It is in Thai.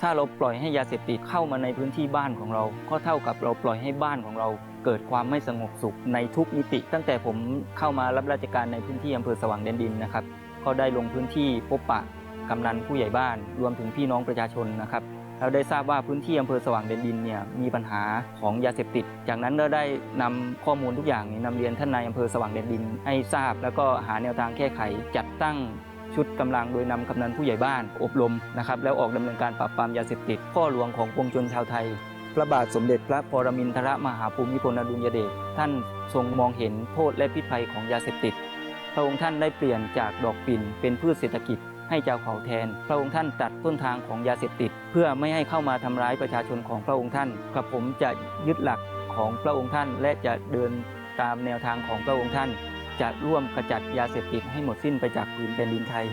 ถ้าเราปล่อยให้ยาเสพติดเข้ามาในพื้นที่บ้านของเรา ก็เท่ากับเราปล่อยให้บ้านของเรา เกิดความไม่สงบสุขในทุกมิติ ตั้งแต่ผมเข้ามารับราชการในพื้นที่อำเภอสว่างแดนดินนะครับ ก็ได้ลงพื้นที่พบปะกำนันผู้ใหญ่บ้าน รวมถึงพี่น้องประชาชนนะครับเราได้ทราบว่าพื้นที่อำเภอสว่างแดนดินเนี่ยมีปัญหาของยาเสพติด จากนั้นเราได้นำข้อมูลทุกอย่างนี้นำเรียนท่านนายอำเภอสว่างแดนดินให้ทราบ แล้วก็หาแนวทางแก้ไขจัดตั้ง ชุดกำลังโดยนำกำนันผู้ใหญ่บ้านอบรมนะครับแล้วออกดำเนินการปราบปรามยาเสพติดพ่อหลวงของปวงชนชาวไทย พระบาทสมเด็จพระปรมินทรมหาภูมิพลอดุลยเดชท่านทรงมองเห็นโทษและพิษภัยของยาเสพติด พระองค์ท่านได้เปลี่ยนจากดอกปิ่นเป็นพืชเศรษฐกิจให้เจ้าเขาแทน พระองค์ท่านตัดต้นทางของยาเสพติด เพื่อไม่ให้เข้ามาทำร้ายประชาชนของพระองค์ท่านกับผมจะยึดหลักของพระองค์ท่านและจะเดินตามแนวทางของพระองค์ท่าน จะร่วมกระจัดยาเสพติดให้หมดสิ้นไปจากผืนแผ่นดินไทย